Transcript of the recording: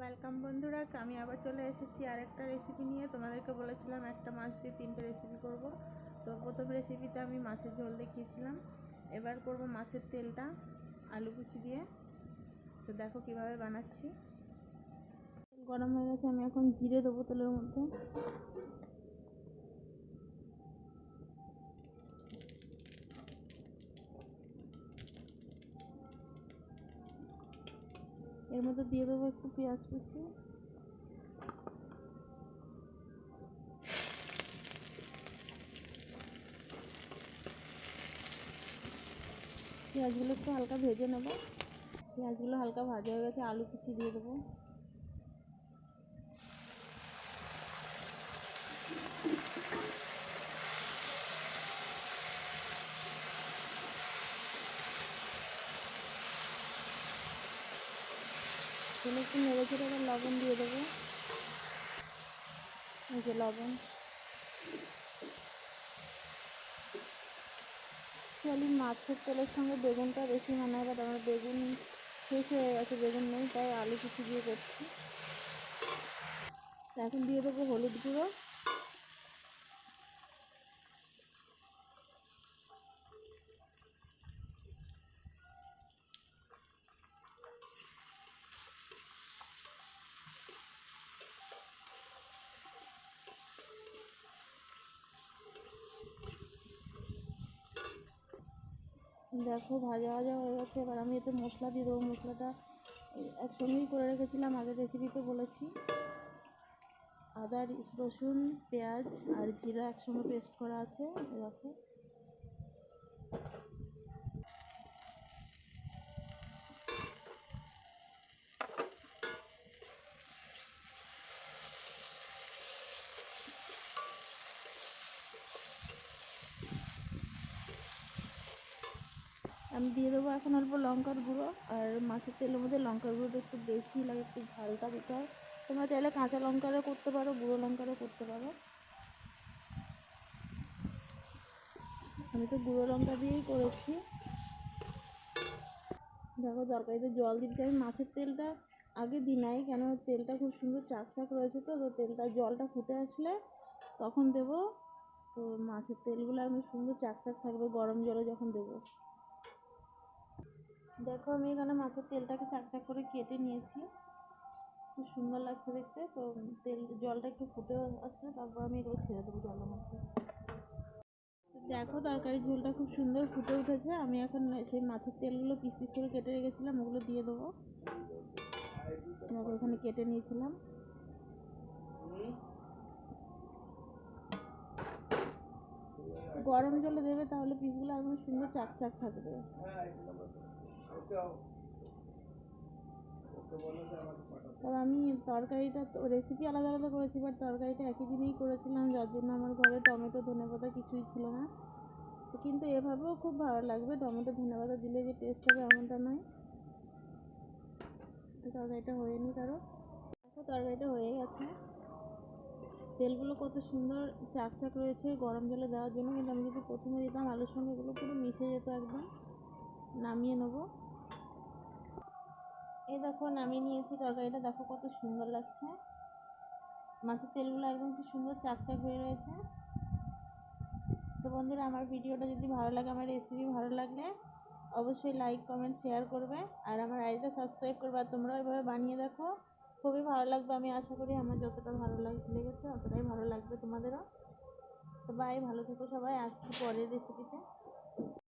Welcome বন্ধুরা, আমি আবার চলে এসেছি আর একটা রেসিপি নিয়ে। তোমাদেরকে বলেছিলাম একটা মাছ দিয়ে তিনটে রেসিপি করব। তো প্রথম রেসিপিতে আমি মাছের ঝোল দেখিয়েছিলাম। এবার করব মাছের তেলটা, আলু কুচি দিয়ে। তো দেখো কীভাবে বানাচ্ছি। গরম হয়ে গেছে, আমি এখন জিরে দেবো তেলের মধ্যে। এর মধ্যে দিয়ে দেবো একটু পেঁয়াজ কুচি। পেঁয়াজগুলো একটু হালকা ভেজে নেব। পেঁয়াজগুলো হালকা ভাজা হয়ে গেছে, আলু কুচি দিয়ে দেবো। তেলে একটু নেড়ে ছেড়ে এবার লবণ দিয়ে দেবো। এই যে লবণ। খালি মাছের তেলের সঙ্গে বেগুনটা বেশি মানে এবার আমার বেগুন শেষ হয়ে গেছে, বেগুন নেই, তাই আলু কিছু দিয়ে করছি। এখন দিয়ে দেবো হলুদ গুঁড়ো। দেখো, ভাজা ভাজা হয়ে গেছে। এবার আমি এতে মশলা দিয়ে দেবো। মশলাটা একসঙ্গেই করে রেখেছিলাম আগের রেসিপিতে বলেছি। আদা, রসুন, পেঁয়াজ আর জিরা একসঙ্গে পেস্ট করা আছে, দেখো। আমি দিয়ে দেবো এখন অল্প লঙ্কার গুঁড়ো, আর মাছের তেলের মধ্যে লঙ্কার গুঁড়োটা একটু বেশি লাগে, একটু ঝালটা দিতে হয়। তোমরা চাইলে কাঁচা লঙ্কারও করতে পারো, গুঁড়ো লঙ্কারও করতে পারো। আমি তো গুঁড়ো লঙ্কা দিয়েই করেছি। দেখো তরকারিতে জল দিতে আমি মাছের তেলটা আগে দিই নাই কেন তেলটা খুব সুন্দর চাক চাক রয়েছে তো তো তেলটা জলটা ফুটে আসলে তখন দেবো। তো মাছের তেলগুলো একদম সুন্দর চাক চাক থাকবে, গরম জলে যখন দেবো। দেখো, আমি এখানে মাছের তেলটাকে চাকচাক করে কেটে নিয়েছি। খুব সুন্দর লাগছে দেখতে। তো তেল, জলটা একটু ফুটে আসলে তারপর আমি এগুলো ছেড়ে দেবো জলের মধ্যে। দেখো তরকারি ঝোলটা খুব সুন্দর ফুটে উঠেছে। আমি এখন সেই মাছের তেলগুলো পিস পিস করে কেটে রেখেছিলাম, ওগুলো দিয়ে দেবো। ওখানে কেটে নিয়েছিলাম। গরম জলে দেবে তাহলে পিসগুলো একদম সুন্দর চাকচাক থাকবে। তবে আমি তরকারিটা রেসিপি আলাদা আলাদা করেছি বাট তরকারিটা একই দিনেই করেছিলাম, যার জন্য আমার ঘরে টমেটো ধনেপাতা কিছুই ছিল না। কিন্তু এভাবেও খুব ভালো লাগবে, টমেটো ধনেপাতা দিলে যে টেস্ট হবে এমনটা নয়। তরকারিটা হয়ে নি কারও। দেখো, তরকারিটা হয়ে গেছে। তেলগুলো কত সুন্দর চাক চাক রয়েছে গরম জলে দেওয়ার জন্য, কিন্তু আমি যদি প্রথমে দিতাম, আলুর সঙ্গে এগুলো পুরো মিশে যেত একদম। নামিয়ে নেব। এই দেখো, নামিয়ে নিয়েছি তরকারিটা। দেখো কত সুন্দর লাগছে। মাছের তেলগুলো একদম কি সুন্দর চাকচাক হয়ে রয়েছে। তো বন্ধুরা, আমার ভিডিওটা যদি ভালো লাগে, আমার রেসিপি ভালো লাগলে অবশ্যই লাইক কমেন্ট শেয়ার করবে। আর আমার আইডিটা সাবস্ক্রাইব করবে, আর তোমরাও এভাবে বানিয়ে দেখো। খুবই ভালো লাগবে, আমি আশা করি আমার যতটা ভালো লাগ, লেগেছে, অতটাই ভালো লাগবে তোমাদেরও। তো বাই ভালো থেকো সবাই। আসছি পরের রেসিপিতে